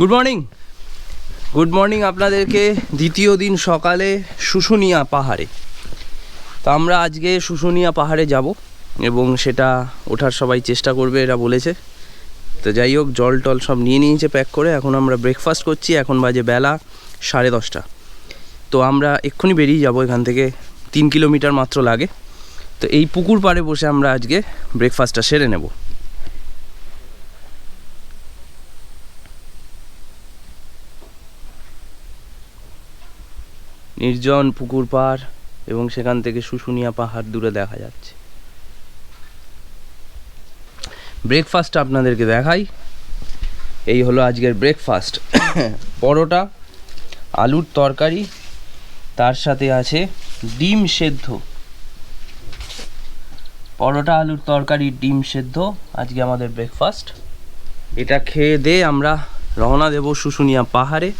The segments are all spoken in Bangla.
গুড মর্নিং গুড মর্নিং আপনাদেরকে দ্বিতীয় দিন সকালে শুশুনিয়া পাহাড়ে। তো আমরা আজকে শুশুনিয়া পাহাড়ে যাব এবং সেটা ওঠার সবাই চেষ্টা করবে, এরা বলেছে। তো যাই হোক, জল টল সব নিয়ে নিয়েছে প্যাক করে। এখন আমরা ব্রেকফাস্ট করছি, এখন বাজে বেলা সাড়ে দশটা। তো আমরা এক্ষুনি বেরিয়ে যাব, এখান থেকে তিন কিলোমিটার মাত্র লাগে। তো এই পুকুর পাড়ে বসে আমরা আজকে ব্রেকফাস্টটা সেরে নেব। নির্জন পুকুর পাড় এবং সেখান থেকে শুশুনিয়া পাহাড় দূরে দেখা যাচ্ছে। ব্রেকফাস্ট আপনাদেরকে দেখাই। এই হলো আজকের ব্রেকফাস্ট পরোটা, আলুর তরকারি, তার সাথে আছে ডিম সেদ্ধ। পরোটা, আলুর তরকারি, ডিম সেদ্ধ, আজকে আমাদের ব্রেকফাস্ট এটা খেয়ে দিয়ে আমরা রওনা দেব শুশুনিয়া পাহাড়ে।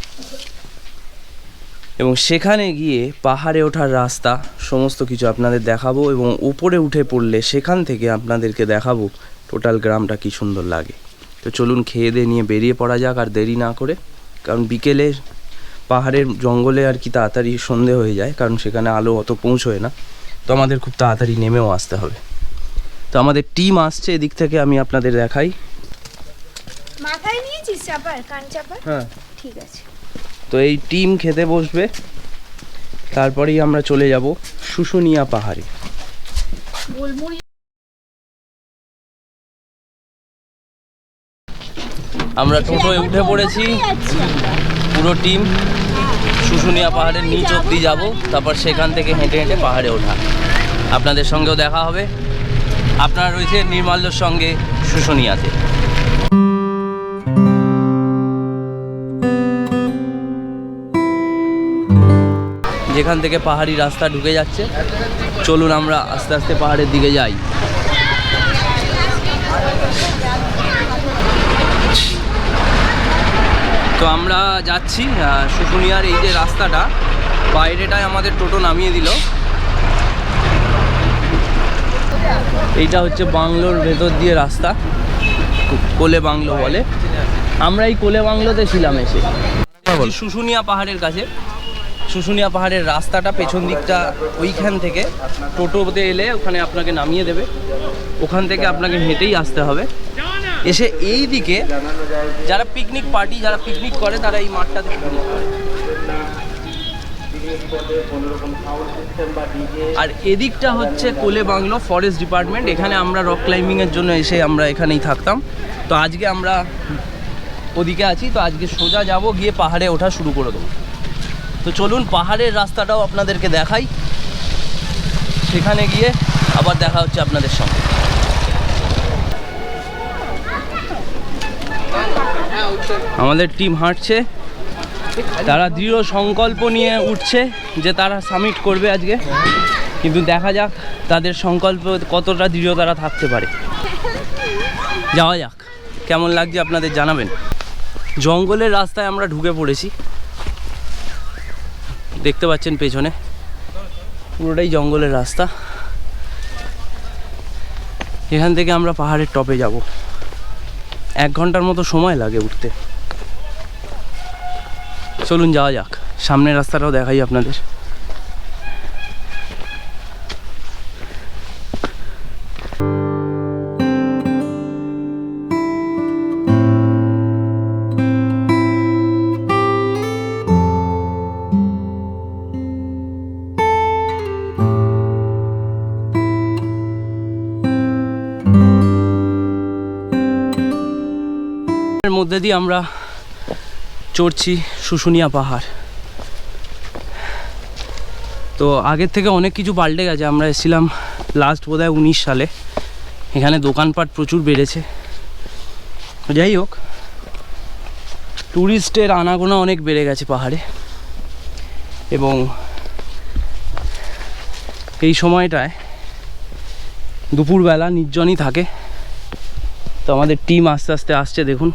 এবং সেখানে গিয়ে পাহাড়ে ওঠার রাস্তা সমস্ত কিছু আপনাদের দেখাবো এবং উপরে উঠে পড়লে সেখান থেকে আপনাদেরকে দেখাবো টোটাল গ্রামটা কি সুন্দর লাগে। তো চলুন খেয়ে দিয়ে নিয়ে বেরিয়ে পড়া যাক আর দেরি না করে কারণ বিকেলে পাহাড়ের জঙ্গলে আর কি তাড়াতাড়ি সন্ধে হয়ে যায় কারণ সেখানে আলো অত পৌঁছয় না। তো আমাদের খুব তাড়াতাড়ি নেমেও আসতে হবে। তো আমাদের টিম আসছে এদিক থেকে আমি আপনাদের দেখাই। মাথায় নিয়েছিস চাপার কান চাপার? হ্যাঁ। ঠিক আছে। তো এই টিম খেতে বসবে। তারপরেই আমরা চলে যাব শুশুনিয়া পাহাড়ে। আমরা টোটোয় উঠে পড়েছি। পুরো টিম শুশুনিয়া পাহাড়ের নিচ অব্দি যাব, তারপর সেখান থেকে হেঁটে হেঁটে পাহাড়ে ওঠা। আপনাদের সঙ্গেও দেখা হবে। আপনারা রয়েছে নির্মাল্যর সঙ্গে শুশুনিয়াতে। যেখান থেকে পাহাড়ি রাস্তা ঢুকে যাচ্ছে। চলুন আমরা আস্তে আস্তে পাহাড়ের দিকে যাই। তো আমরা যাচ্ছি শুশুনিয়ার এই যে রাস্তাটা বাইরেটায় আমাদের টোটো নামিয়ে দিল। এইটা হচ্ছে বাংলোর ভেতর দিয়ে রাস্তা কোলে বাংলো বলে। আমরা এই কোলে বাংলোতে ছিলাম এসে। শুশুনিয়া পাহাড়ের কাছে। শুশুনিয়া পাহাড়ের রাস্তাটা পেছন দিকটা ওইখান থেকে টোটোতে এলে ওখানে আপনাকে নামিয়ে দেবে। ওখান থেকে আপনাকে হেঁটেই আসতে হবে। এসে এই দিকে যারা পিকনিক পার্টি যারা পিকনিক করে, তারা এই মাঠটাতে পিকনিক করে আর এদিকটা হচ্ছে কোলে বাংলো ফরেস্ট ডিপার্টমেন্ট এখানে আমরা রক ক্লাইম্বিং এর জন্য এসে আমরা এখানেই থাকতাম। তো আজকে আমরা ওদিকে আছি। তো আজকে সোজা যাব, গিয়ে পাহাড়ে ওঠা শুরু করে দেবো। তো চলুন পাহাড়ের রাস্তাটাও আপনাদেরকে দেখাই। সেখানে গিয়ে আবার দেখা হচ্ছে আপনাদের সঙ্গে। আমাদের টিম হাঁটছে। তারা দৃঢ় সংকল্প নিয়ে উঠছে যে তারা সামিট করবে আজকে। কিন্তু দেখা যাক তাদের সংকল্প কতটা দৃঢ় তারা থাকতে পারে। যাওয়া যাক। কেমন লাগছে আপনাদের জানাবেন। জঙ্গলের রাস্তায় আমরা ঢুকে পড়েছি। দেখতে পাচ্ছেন পেছনে। পুরোটাই জঙ্গলের রাস্তা। এখান থেকে আমরা পাহাড়ের টপে যাব। এক ঘণ্টার মতো সময় লাগে উঠতে। চলুন যাওয়া যাক। সামনের রাস্তাটাও দেখাই আপনাদের। এর মধ্যে দিয়ে আমরা চড়ছি শুশুনিয়া পাহাড়। তো আগের থেকে অনেক কিছু পাল্টে গেছে। আমরা এসেছিলাম লাস্ট বোধহয় উনিশ সালে। এখানে দোকানপাট প্রচুর বেড়েছে। যাই হোক ট্যুরিস্টের আনাগোনা অনেক বেড়ে গেছে পাহাড়ে। এবং এই সময়টায় দুপুরবেলা নির্জনই থাকে। তো আমাদের টিম আস্তে আস্তে আসছে, দেখুন।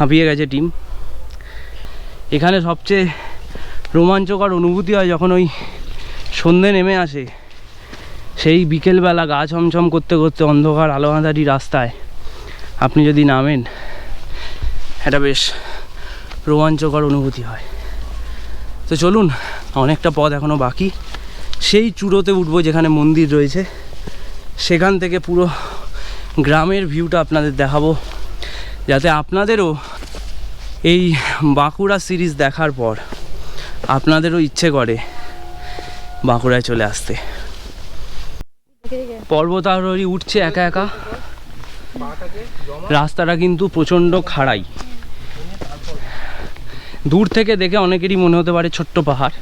হাঁপিয়ে গেছে টিম। এখানে সবচেয়ে রোমাঞ্চকর অনুভূতি হয় যখন ওই সন্ধে নেমে আসে, সেই বিকেলবেলা গা ছমছম করতে করতে অন্ধকার আলো আঁধারি রাস্তায়। আপনি যদি নামেন একটা বেশ রোমাঞ্চকর অনুভূতি হয়। তো চলুন, অনেকটা পথ এখনও বাকি। সেই চূড়োতে উঠবো যেখানে মন্দির রয়েছে। সেখান থেকে পুরো গ্রামের ভিউটা আপনাদের দেখাবো। যাতে আপনাদেরও এই বাঁকুড়া সিরিজ দেখার পর আপনাদেরও ইচ্ছে করে বাঁকুড়ায় চলে আসতে। পর্বতারোহী উঠছে একা একা। রাস্তাটা কিন্তু প্রচণ্ড খাড়াই। দূর থেকে দেখে অনেকেরই মনে হতে পারে ছোট্ট পাহাড়,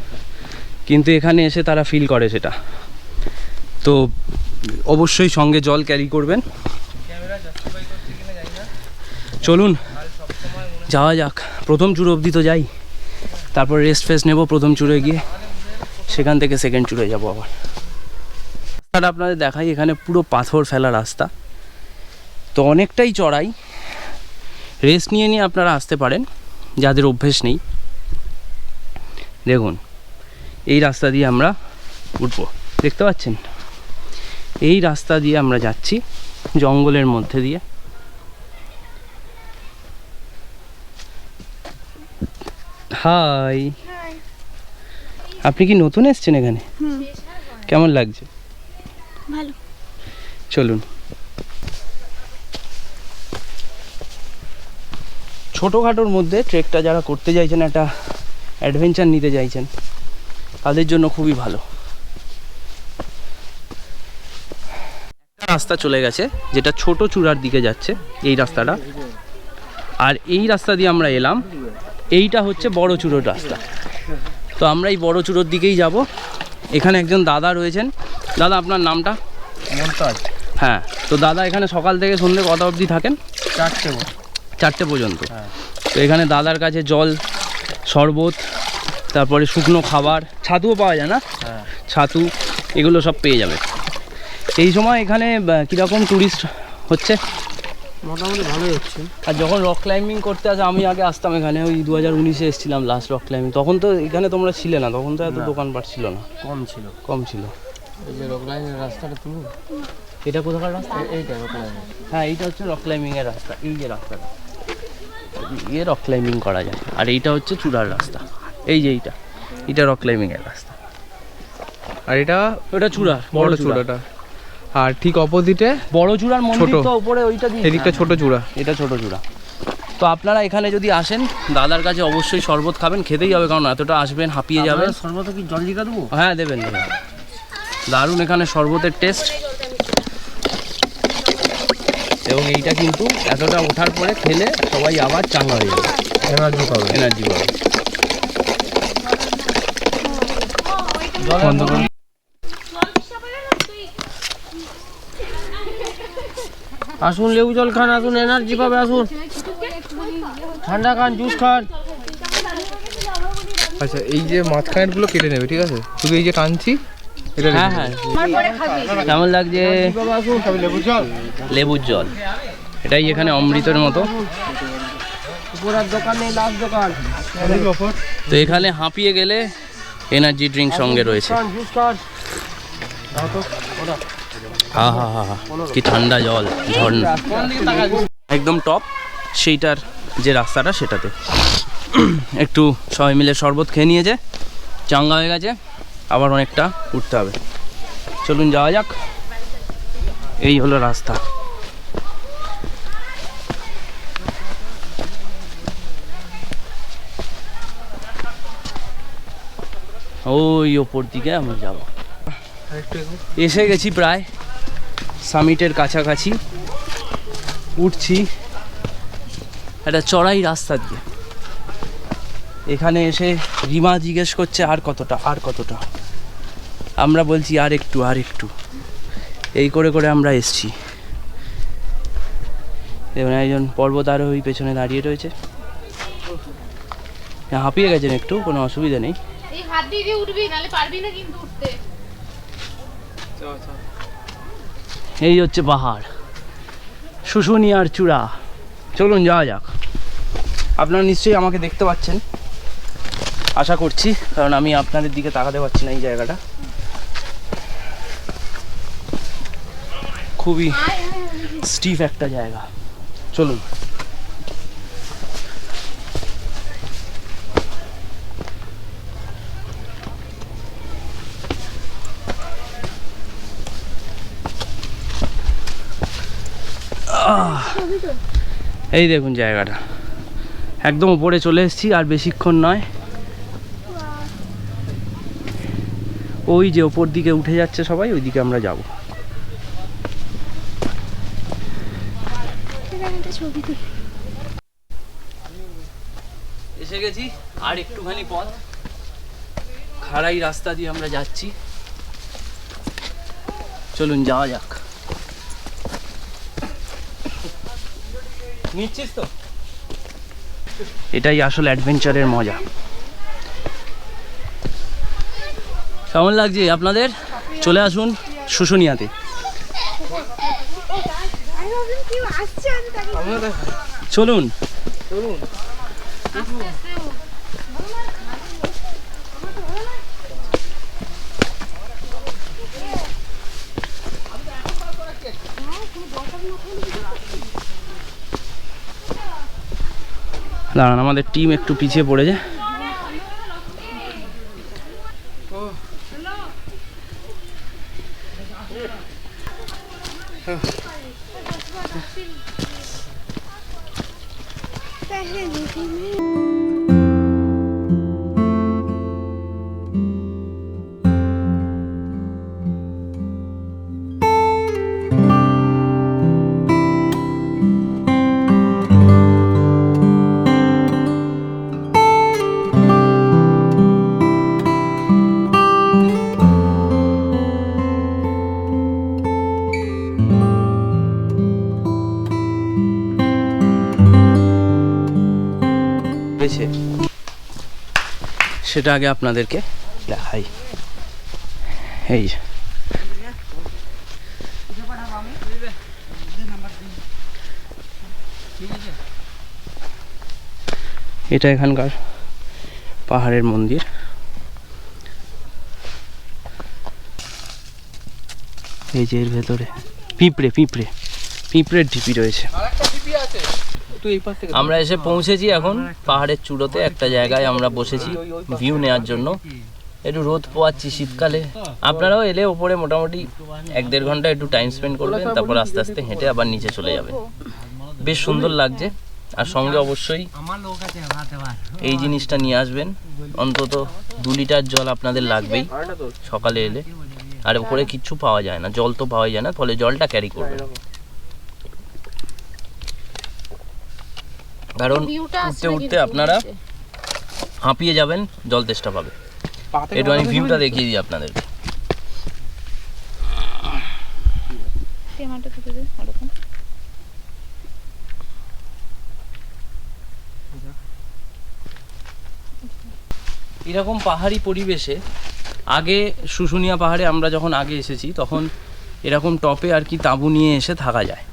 কিন্তু এখানে এসে তারা ফিল করে সেটা। তো অবশ্যই সঙ্গে জল ক্যারি করবেন। চলুন, যাওয়া যাক। প্রথম চূড়ো অবধি তো যাই। তারপর রেস্ট ফেস্ট নেব প্রথম চূড়ে গিয়ে। সেখান থেকে সেকেন্ড চূড়ে যাব আবার। রাস্তাটা আপনাদের দেখাই, এখানে পুরো পাথর ফেলা রাস্তা। তো অনেকটাই চড়াই। রেস্ট নিয়ে নিয়ে আপনারা আসতে পারেন, যাদের অভ্যেস নেই। দেখুন, এই রাস্তা দিয়ে আমরা উঠবো। দেখতে পাচ্ছেন? এই রাস্তা দিয়ে আমরা যাচ্ছি, জঙ্গলের মধ্যে দিয়ে। হাই আপনি কি নতুন এসছেন এখানে? কেমন লাগছে? ভালো। চলুন। ছোটোখাটোর মধ্যে ট্রেকটা যারা করতে চাইছেন একটা অ্যাডভেঞ্চার নিতে চাইছেন তাদের জন্য খুবই ভালো। রাস্তা চলে গেছে যেটা ছোট চূড়ার দিকে যাচ্ছে এই রাস্তাটা। আর এই রাস্তা দিয়ে আমরা এলাম এইটা হচ্ছে বড় চূড়োর রাস্তা। তো আমরা এই বড় চূড়োর দিকেই যাব। এখানে একজন দাদা রয়েছেন। দাদা আপনার নামটা? মমতাজ। হ্যাঁ তো দাদা এখানে সকাল থেকে সন্ধ্যে কটা অবধি থাকেন? চারটে চারটে পর্যন্ত। হ্যাঁ। তো এখানে দাদার কাছে জল শরবত তারপরে শুকনো খাবার ছাতুও পাওয়া যায় না? হ্যাঁ। ছাতু এগুলো সব পেয়ে যাবে। এই সময় এখানে কীরকম ট্যুরিস্ট হচ্ছে? মোটামুটি ভালোই হচ্ছে। আর যখন রক ক্লাইম্বিং করতে আসে আমি আগে আসতাম এখানে ওই দু হাজার উনিশে এসেছিলাম লাস্ট রক ক্লাইম্বিং তখন তো এখানে তোমরা ছিলে না তখন তো এত। দোকানপাট ছিল না। কম ছিল। কম ছিল। এই যে রক লাইনের রাস্তাটা তুমি? এটা কোথাকার রাস্তা? এইটা রক লাইনের হ্যাঁ এইটা হচ্ছে রক ক্লাইম্বিংয়ের রাস্তা এই যে রাস্তাটা। ইয়ে রক ক্লাইম্বিং করা যায়। আর এইটা হচ্ছে চূড়ার রাস্তা। এই যে এইটা এটা রক ক্লাইম্বিংয়ের রাস্তা। আর এটা ওটা চূড়া বড় চূড়াটা। আর ঠিক অপোজিটে বড় চূড়ার মন্দির ছোট। তো উপরে ওইটা দিয়ে এদিকটা ছোট চূড়া। এটা ছোট চূড়া। তো আপনারা এখানে যদি আসেন দাদার কাছে অবশ্যই শরবত খাবেন খেতেই হবে কারণ এতটা আসবেন হাঁপিয়ে যাবেন। শরবত কি জল জিকা দেবো? হ্যাঁ দেবেন দেবেন। দারুণ এখানে শরবতের টেস্ট এবং এইটা কিন্তু এতটা ওঠার পরে খেলে সবাই আবার চাঙ্গা হয়ে যাবে। এনার্জি পাবে। এনার্জি পাবে। বন্ধ করুন। আসুন লেবু জল খান আসুন এনার্জি পাবে আসুন। ঠান্ডা খান জুস খান। আচ্ছা এই যে মাঝখানেরগুলো কেটে নেবে ঠিক আছে? শুধু এই যে টানছি এটা হ্যাঁ হ্যাঁ। কেমন লাগছে? লেবু জল লেবুর জল। এটাই এখানে অমৃতের মতো। তো এখানে হাঁপিয়ে গেলে এনার্জি ড্রিঙ্ক সঙ্গে রয়েছে। খান জুস খান হা হা হা হা কি ঠান্ডা জল ঝর্ণা। একদম টপ, সেইটার যে রাস্তাটা সেটাতে। একটু সবাই মিলে শরবত খেয়ে নিয়েছে, চাঙ্গা হয়ে গেছে, আবার অনেকটা উঠতে হবে। চলুন যাওয়া যাক, এই হলো রাস্তা। ওই ওপর দিকে আমরা যাব। এসে গেছি প্রায়। সামিটের কাছাকাছি। উঠছি। একটা চড়াই রাস্তা দিয়ে। এখানে এসে রিমা জিজ্ঞেস করছে আর কতটা? আর কতটা? আমরা বলছি আর একটু আর একটু। এই করে করে আমরা এসছি। এবং একজন পর্বতারোহী পেছনে দাঁড়িয়ে রয়েছে। হ্যাঁ, হাঁপিয়ে গেছেন একটু কোনো অসুবিধা নেই। এই হাত দিয়ে দিয়ে উঠবি নাহলে পারবি না কিন্তু উঠতে। এই হচ্ছে পাহাড়। শুশুনিয়ার চূড়া। চলুন যাওয়া যাক। আপনারা নিশ্চয়ই আমাকে দেখতে পাচ্ছেন। আশা করছি, কারণ আমি আপনাদের দিকে তাকাতে পারছি না এই জায়গাটা। খুবই স্টিফ একটা জায়গা। চলুন। এই দেখুন জায়গাটা। একদম উপরে চলে এসেছি আর বেশিক্ষণ নয়। ওই যে ওপর দিকে উঠে যাচ্ছে সবাই ওই দিকে আমরা যাব। এসে গেছি আর একটুখানি পথ। খাড়াই রাস্তা দিয়ে আমরা যাচ্ছি। চলুন যাওয়া যাক। নিচ্ছিস তো? এটাই আসল অ্যাডভেঞ্চারের মজা। কেমন লাগছে আপনাদের? চলে আসুন শুশুনিয়াতে। তাকে চলুন। দাঁড়ান আমাদের টিম একটু পিছিয়ে পড়ে যায় সেটা আগে আপনাদেরকে দেখাই। এই এটা এখানকার পাহাড়ের মন্দির। এই যে এর ভেতরে। পিঁপড়ে পিঁপড়ে। পিঁপড়ের ঢিপি রয়েছে। থেকে আমরা এসে পৌঁছেছি এখন পাহাড়ের চূড়োতে একটা জায়গায় আমরা বসেছি ভিউ নেওয়ার জন্য। একটু রোদ পোয়াচ্ছি শীতকালে। আপনারাও এলে ওপরে মোটামুটি এক দেড় ঘণ্টা একটু টাইম স্পেন্ড করবেন তারপর আস্তে আস্তে হেঁটে আবার নিচে চলে যাবেন। বেশ সুন্দর লাগছে। আর সঙ্গে অবশ্যই এই জিনিসটা নিয়ে আসবেন। অন্তত দু লিটার জল আপনাদের লাগবেই সকালে এলে। আর ওপরে কিচ্ছু পাওয়া যায় না জল তো পাওয়া যায় না ফলে জলটা ক্যারি করবেন। কারণ উঠতে উঠতে আপনারা হাঁপিয়ে যাবেন জল তেষ্টা পাবে। একটু আমি ভিউটা দেখিয়ে দিই আপনাদের। এরকম পাহাড়ি পরিবেশে আগে শুশুনিয়া পাহাড়ে আমরা যখন আগে এসেছি তখন এরকম টপে আর কি তাঁবু নিয়ে এসে থাকা যায়।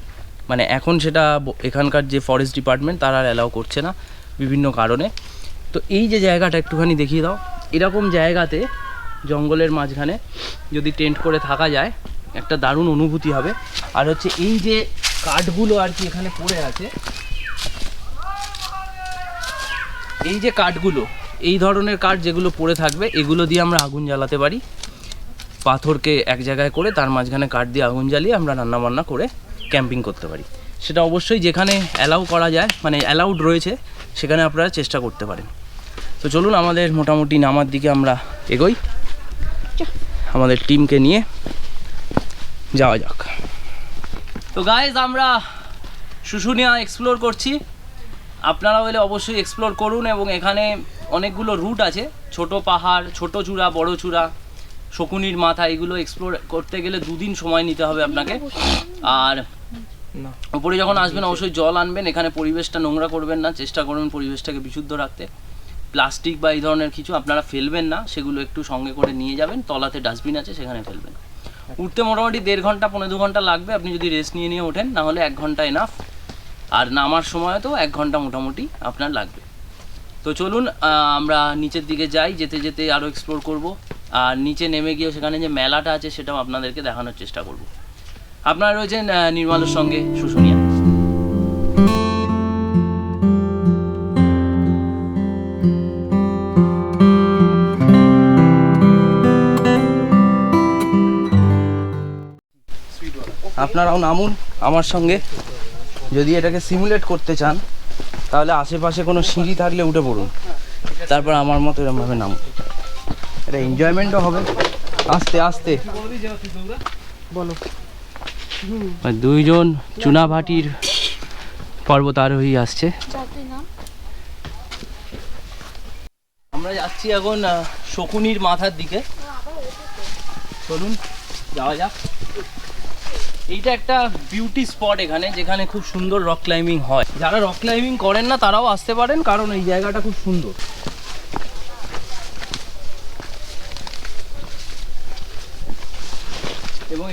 মানে এখন সেটা এখানকার যে ফরেস্ট ডিপার্টমেন্ট তারা আর অ্যালাউ করছে না বিভিন্ন কারণে। তো এই যে জায়গাটা একটুখানি দেখিয়ে দাও। এরকম জায়গাতে জঙ্গলের মাঝখানে যদি টেন্ট করে থাকা যায়, একটা দারুণ অনুভূতি হবে। আর হচ্ছে এই যে কাঠগুলো আর কি এখানে পড়ে আছে, এই যে কাঠগুলো, এই ধরনের কাঠ যেগুলো পড়ে থাকবে, এগুলো দিয়ে আমরা আগুন জ্বালাতে পারি। পাথরকে এক জায়গায় করে তার মাঝখানে কাঠ দিয়ে আগুন জ্বালিয়ে আমরা রান্না বান্না করে ক্যাম্পিং করতে পারি। সেটা অবশ্যই যেখানে অ্যালাউ করা যায় মানে অ্যালাউড রয়েছে, সেখানে আপনারা চেষ্টা করতে পারেন। তো চলুন আমাদের মোটামুটি নামার দিকে আমরা এগোই। আমাদের টিমকে নিয়ে যাওয়া যাক। তো গাইজ আমরা শুশুনিয়া এক্সপ্লোর করছি। আপনারা হলে অবশ্যই এক্সপ্লোর করুন এবং এখানে অনেকগুলো রুট আছে। ছোট পাহাড়, ছোট চূড়া, বড় চূড়া, শকুনির মাথা, এগুলো এক্সপ্লোর করতে গেলে দুদিন সময় নিতে হবে আপনাকে। আর উপরে যখন আসবেন অবশ্যই জল আনবেন এখানে পরিবেশটা নোংরা করবেন না চেষ্টা করবেন পরিবেশটাকে বিশুদ্ধ রাখতে। প্লাস্টিক বা এই ধরনের কিছু আপনারা ফেলবেন না সেগুলো একটু সঙ্গে করে নিয়ে যাবেন তলাতে ডাস্টবিন আছে সেখানে ফেলবেন। উঠতে মোটামুটি দেড় ঘণ্টা পনেরো দু ঘণ্টা লাগবে আপনি যদি রেস্ট নিয়ে নিয়ে ওঠেন না হলে এক ঘণ্টা এনাফ আর নামার সময় তো এক ঘণ্টা মোটামুটি আপনার লাগবে। তো চলুন আমরা নিচের দিকে যাই যেতে যেতে আরও এক্সপ্লোর করব। আর নিচে নেমে গিয়ে সেখানে যে মেলাটা আছে সেটাও আপনাদেরকে দেখানোর চেষ্টা করব। আপনারা রয়েছেন নির্মলের সঙ্গে শুশুনিয়া। আপনারাও নামুন আমার সঙ্গে। যদি এটাকে সিমুলেট করতে চান, তাহলে আশেপাশে কোনো সিঁড়ি থাকলে উঠে পড়ুন। তারপর আমার মতো এরমভাবে নামুন। এটা এনজয়মেন্টও হবে। আস্তে আস্তে। বলো। দুইজন চুনাভাটির পর্বত আরোহী আসছে। আমরা যাচ্ছি এখন শকুনির মাথার দিকে। চলুন, যাওয়া যাক। এইটা একটা বিউটি স্পট এখানে, যেখানে খুব সুন্দর রক ক্লাইম্বিং হয়। যারা রক ক্লাইম্বিং করেন না, তারাও আসতে পারেন, কারণ এই জায়গাটা খুব সুন্দর।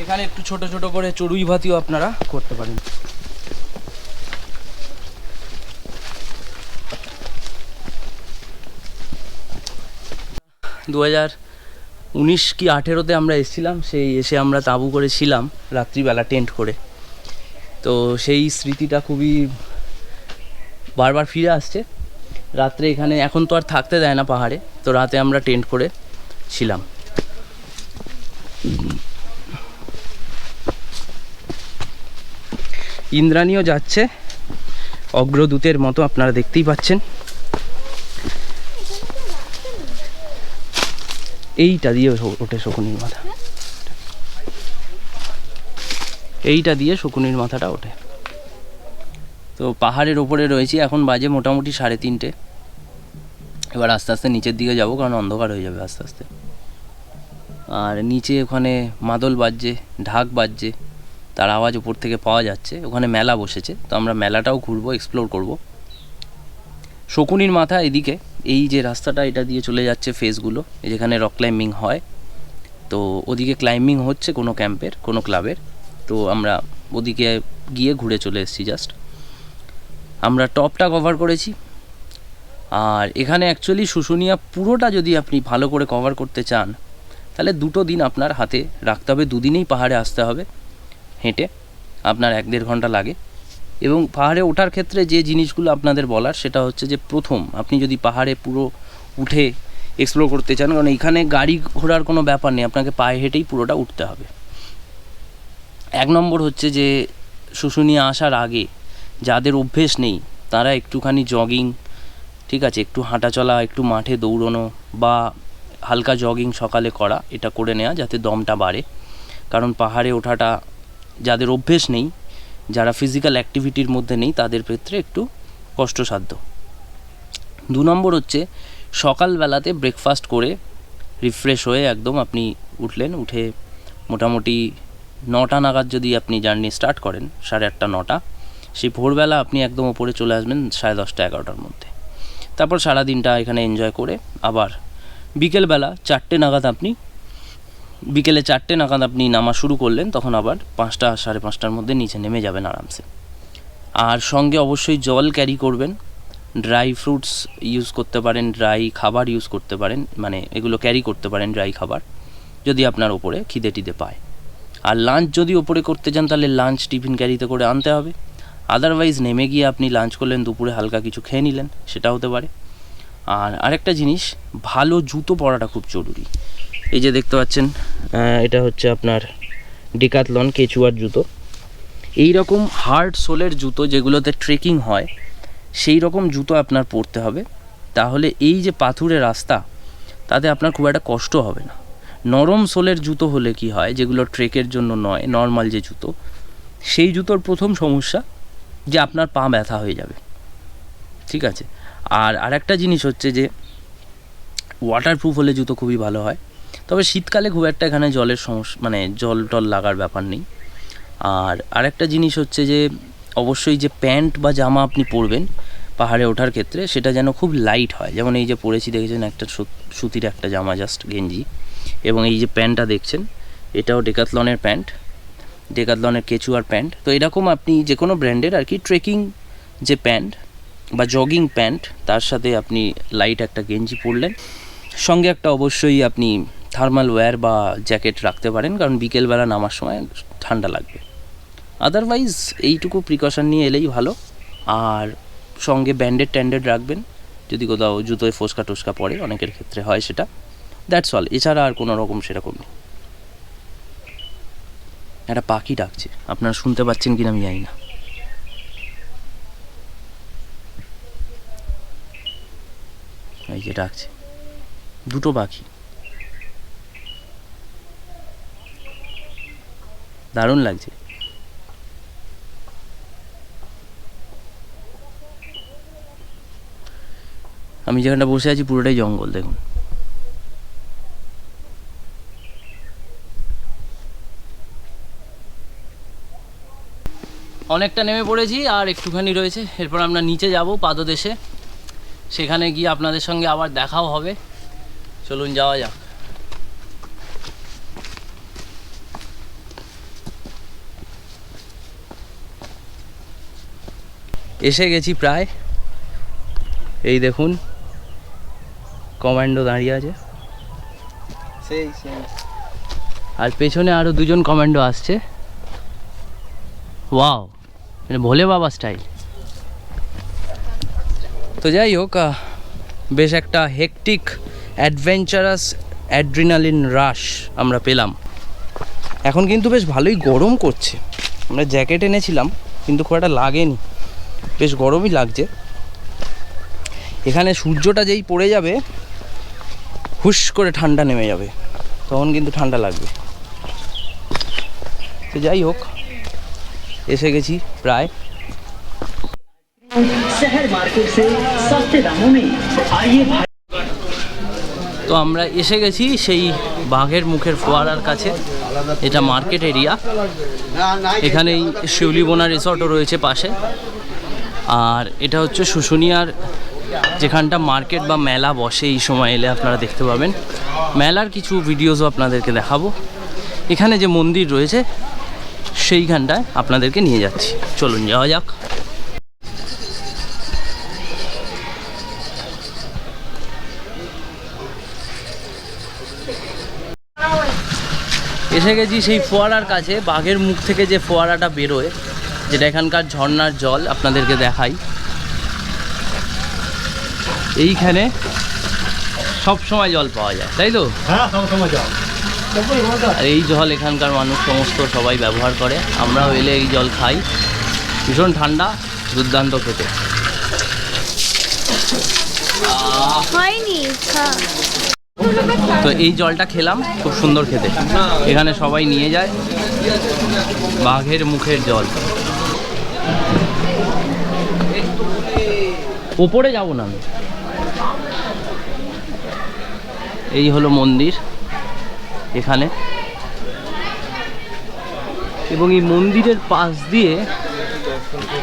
এখানে একটু ছোট ছোট করে চড়ুই ভাতিও আপনারা করতে পারেন। দু হাজার উনিশ কি আঠেরোতে আমরা এসেছিলাম, সেই এসে আমরা তাঁবু করেছিলাম রাত্রিবেলা টেন্ট করে। তো সেই স্মৃতিটা খুবই বারবার ফিরে আসছে। রাত্রে এখানে এখন তো আর থাকতে দেয় না পাহাড়ে, তো রাতে আমরা টেন্ট করে ছিলাম। ইন্দ্রাণীও যাচ্ছে। অগ্রদূতের মতো আপনারা দেখতেই পাচ্ছেন। এইটা দিয়ে ওঠে শকুনির মাথা। এইটা দিয়ে শকুনির মাথাটা ওঠে। তো পাহাড়ের ওপরে রয়েছি, এখন বাজে মোটামুটি সাড়ে তিনটে। এবার আস্তে আস্তে নিচের দিকে যাব, কারণ অন্ধকার হয়ে যাবে আস্তে আস্তে। আর নিচে ওখানে মাদল বাজছে, ঢাক বাজছে। তার আওয়াজ উপর থেকে পাওয়া যাচ্ছে। ওখানে মেলা বসেছে। তো আমরা মেলাটাও ঘুরবো এক্সপ্লোর করব। শকুনির মাথা এদিকে। এই যে রাস্তাটা, এটা দিয়ে চলে যাচ্ছে ফেসগুলো যেখানে রক ক্লাইম্বিং হয়। তো ওদিকে ক্লাইম্বিং হচ্ছে কোনো ক্যাম্পের কোনো ক্লাবের তো আমরা ওদিকে গিয়ে ঘুরে চলে এসেছি জাস্ট আমরা টপটা কভার করেছি। আর এখানে অ্যাকচুয়ালি শুশুনিয়া পুরোটা যদি আপনি ভালো করে কভার করতে চান, তাহলে দুটো দিন আপনার হাতে রাখতে হবে। দুদিনেই পাহাড়ে আসতে হবে। হেঁটে আপনার এক দেড় ঘণ্টা লাগে। এবং পাহাড়ে ওঠার ক্ষেত্রে যে জিনিসগুলো আপনাদের বলার সেটা হচ্ছে যে প্রথম আপনি যদি পাহাড়ে পুরো উঠে এক্সপ্লোর করতে চান, কারণ এখানে গাড়ি ঘোড়ার কোনো ব্যাপার নেই, আপনাকে পায়ে হেঁটেই পুরোটা উঠতে হবে। এক নম্বর হচ্ছে যে শুশুনিয়া আসার আগে যাদের অভ্যেস নেই, তারা একটুখানি জগিং ঠিক আছে, একটু হাঁটা চলা, একটু মাঠে দৌড়নো বা হালকা জগিং সকালে করা, এটা করে নেওয়া যাতে দমটা বাড়ে। কারণ পাহাড়ে ওঠাটা যাদের অভ্যেস নেই, যারা ফিজিক্যাল অ্যাক্টিভিটির মধ্যে নেই, তাদের ক্ষেত্রে একটু কষ্টসাধ্য। দু নম্বর হচ্ছে, সকালবেলাতে ব্রেকফাস্ট করে রিফ্রেশ হয়ে একদম আপনি উঠলেন, উঠে মোটামুটি নটা নাগাদ যদি আপনি জার্নি স্টার্ট করেন, সাড়ে আটটা, নটা, সেই ভোরবেলা আপনি একদম ওপরে চলে আসবেন সাড়ে দশটা, এগারোটার মধ্যে। তারপর সারা দিনটা এখানে এনজয় করে আবার বিকেলবেলা চারটে নাগাদ আপনি বিকেলে চারটে নাগাদ আপনি নামা শুরু করলেন, তখন আবার পাঁচটা, সাড়ে পাঁচটার মধ্যে নিচে নেমে যাবেন আরামসে। আর সঙ্গে অবশ্যই জল ক্যারি করবেন ড্রাই ফ্রুটস ইউজ করতে পারেন ড্রাই খাবার ইউজ করতে পারেন মানে এগুলো ক্যারি করতে পারেন ড্রাই খাবার, যদি আপনার ওপরে খিদে টিদে পায়। আর লাঞ্চ যদি ওপরে করতে চান তাহলে লাঞ্চ টিফিন ক্যারিতে করে আনতে হবে। আদারওয়াইজ নেমে গিয়ে আপনি লাঞ্চ করলেন, দুপুরে হালকা কিছু খেয়ে নিলেন, সেটা হতে পারে। আর আরেকটা জিনিস, ভালো জুতো পরাটা খুব জরুরি। এই যে দেখতে পাচ্ছেন এটা হচ্ছে আপনার ডিকাতলন কেচুয়ার জুতো। এই রকম হার্ড সোলের জুতো যেগুলোতে ট্রেকিং হয় সেই রকম জুতো আপনার পরতে হবে। তাহলে এই যে পাথুরে রাস্তা, তাতে আপনার খুব একটা কষ্ট হবে না। নরম সোলের জুতো হলে কি হয়, যেগুলো ট্রেকের জন্য নয়, নর্মাল যে জুতো, সেই জুতোর প্রথম সমস্যা যে আপনার পা ব্যথা হয়ে যাবে। ঠিক আছে? আর আরেকটা জিনিস হচ্ছে যে ওয়াটারপ্রুফ হলে জুতো খুবই ভালো হয়। তবে শীতকালে খুব একটা এখানে জলের সমস্যা মানে জল টল লাগার ব্যাপার নেই। আর আরেকটা জিনিস হচ্ছে যে, অবশ্যই যে প্যান্ট বা জামা আপনি পরবেন পাহাড়ে ওঠার ক্ষেত্রে, সেটা যেন খুব লাইট হয়। যেমন এই যে পরেছি দেখেছেন একটা সুতির একটা জামা জাস্ট গেঞ্জি। এবং এই যে প্যান্টটা দেখছেন, এটাও ডেকাথলনের প্যান্ট ডেকাথলনের কেচুয়ার প্যান্ট। তো এরকম আপনি যে কোনো ব্র্যান্ডের আর কি ট্রেকিং যে প্যান্ট বা জগিং প্যান্ট, তার সাথে আপনি লাইট একটা গেঞ্জি পরলেন। সঙ্গে একটা অবশ্যই আপনি থার্মাল ওয়্যার বা জ্যাকেট রাখতে পারেন, কারণ বিকেলবেলা নামার সময় ঠান্ডা লাগবে। আদারওয়াইজ এইটুকু প্রিকশন নিয়ে এলেই ভালো। আর সঙ্গে ব্যান্ডেড ট্যান্ডেড রাখবেন, যদি কোথাও জুতোয় ফোসকা টোসকা পড়ে, অনেকের ক্ষেত্রে হয় সেটা। দ্যাটস অল এছাড়া আর কোনো রকম সেরকম নেই। একটা পাখি ডাকছে। আপনারা শুনতে পাচ্ছেন কিনা আমি জানি না। এই যে ডাকছে। দুটো পাখি। দারুণ লাগছে। আমি যেখানটা বসে আছি পুরোটাই জঙ্গল, দেখুন। অনেকটা নেমে পড়েছি আর একটুখানি রয়েছে। এরপর আমরা নিচে যাব পাদদেশে। সেখানে গিয়ে আপনাদের সঙ্গে আবার দেখাও হবে। চলুন যাওয়া যাক। এসে গেছি প্রায়। এই দেখুন কমান্ডো দাঁড়িয়ে আছে। সেই সেই। আর পেছনে আরও দুজন কমান্ডো আসছে। ওয়াও মানে ভোলে বাবা স্টাইল তো যাই হোক বেশ একটা হেকটিক অ্যাডভেঞ্চারাস অ্যাড্রিনালিন রাশ আমরা পেলাম। এখন কিন্তু বেশ ভালোই গরম করছে। আমরা জ্যাকেট এনেছিলাম কিন্তু খুব একটা লাগেনি। বেশ গরমই লাগছে। এখানে সূর্যটা যেই পড়ে যাবে হুশ করে ঠান্ডা নেমে যাবে। তখন কিন্তু ঠান্ডা লাগবে। তো যাই হোক এসে গেছি প্রায়। তো আমরা এসে গেছি সেই বাঘের মুখের ফোয়ারার কাছে। এটা মার্কেট এরিয়া। এখানেই শিউলিবোনা রিসর্টও রয়েছে পাশে। আর এটা হচ্ছে শুশুনিয়ার যেখানটা মার্কেট বা মেলা বসে এই সময় এলে আপনারা দেখতে পাবেন। মেলার কিছু ভিডিওসও আপনাদেরকে দেখাবো। এখানে যে মন্দির রয়েছে, সেইখানটায় আপনাদেরকে নিয়ে যাচ্ছি। চলুন, যাওয়া যাক। এসে গেছি সেই ফোয়ারার কাছে, বাঘের মুখ থেকে যে ফোয়ারাটা বেরোয় যেটা এখানকার ঝর্ণার জল আপনাদেরকে দেখাই। এইখানে সব সময় জল পাওয়া যায় তাই তো? আর এই জল এখানকার মানুষ সমস্ত সবাই ব্যবহার করে। আমরাও এলে এই জল খাই। ভীষণ ঠান্ডা দুর্দান্ত খেতে। তো এই জলটা খেলাম খুব সুন্দর খেতে। এখানে সবাই নিয়ে যায়। বাঘের মুখের জল। ওপরে যাব না আমি। এই হলো মন্দির এখানে। এবং এই মন্দিরের পাশ দিয়ে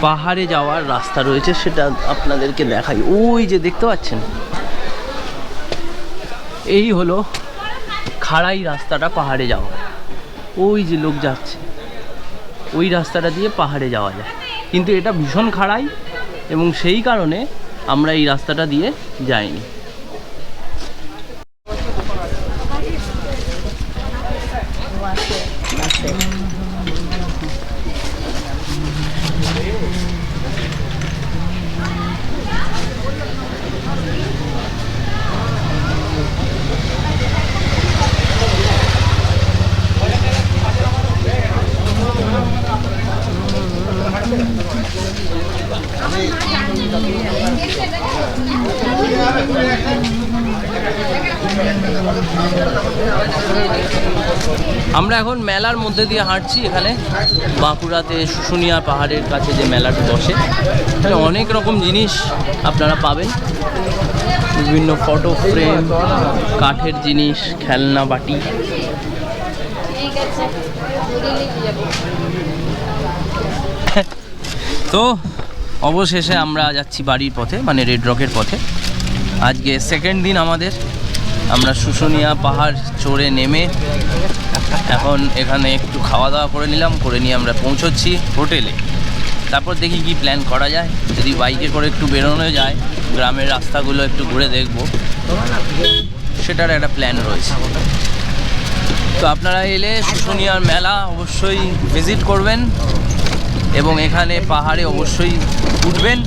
পাহাড়ে যাওয়ার রাস্তা রয়েছে, সেটা আপনাদেরকে দেখাই। ওই যে দেখতে পাচ্ছেন? এই হলো খাড়াই রাস্তাটা পাহাড়ে যাওয়া। ওই যে লোক যাচ্ছে। ওই রাস্তাটা দিয়ে পাহাড়ে যাওয়া যায়। কিন্তু এটা ভীষণ খাড়াই। এবং সেই কারণে আমরা এই রাস্তাটা দিয়ে যাইনি। আমরা এখন মেলার মধ্যে দিয়ে হাঁটছি এখানে। বাঁকুড়াতে শুশুনিয়া পাহাড়ের কাছে যে মেলাটা বসে। এখানে অনেক রকম জিনিস আপনারা পাবেন। বিভিন্ন ফটো ফ্রেম কাঠের জিনিস, খেলনা, বাটি। তো, অবশেষে আমরা যাচ্ছি বাড়ির পথে মানে রেড রকের পথে। আজকে সেকেন্ড দিন আমাদের। আমরা শুশুনিয়া পাহাড় চড়ে নেমে এখন এখানে একটু খাওয়া দাওয়া করে নিলাম, করে নিয়ে আমরা পৌঁছচ্ছি হোটেলে। তারপর দেখি কি প্ল্যান করা যায়। যদি বাইকে করে একটু বেরোনো যায়, গ্রামের রাস্তাগুলো একটু ঘুরে দেখব। সেটার একটা প্ল্যান রয়েছে। তো আপনারা এলে শুশুনিয়ার মেলা অবশ্যই ভিজিট করবেন এবং এখানে পাহাড়ে অবশ্যই উঠবেন।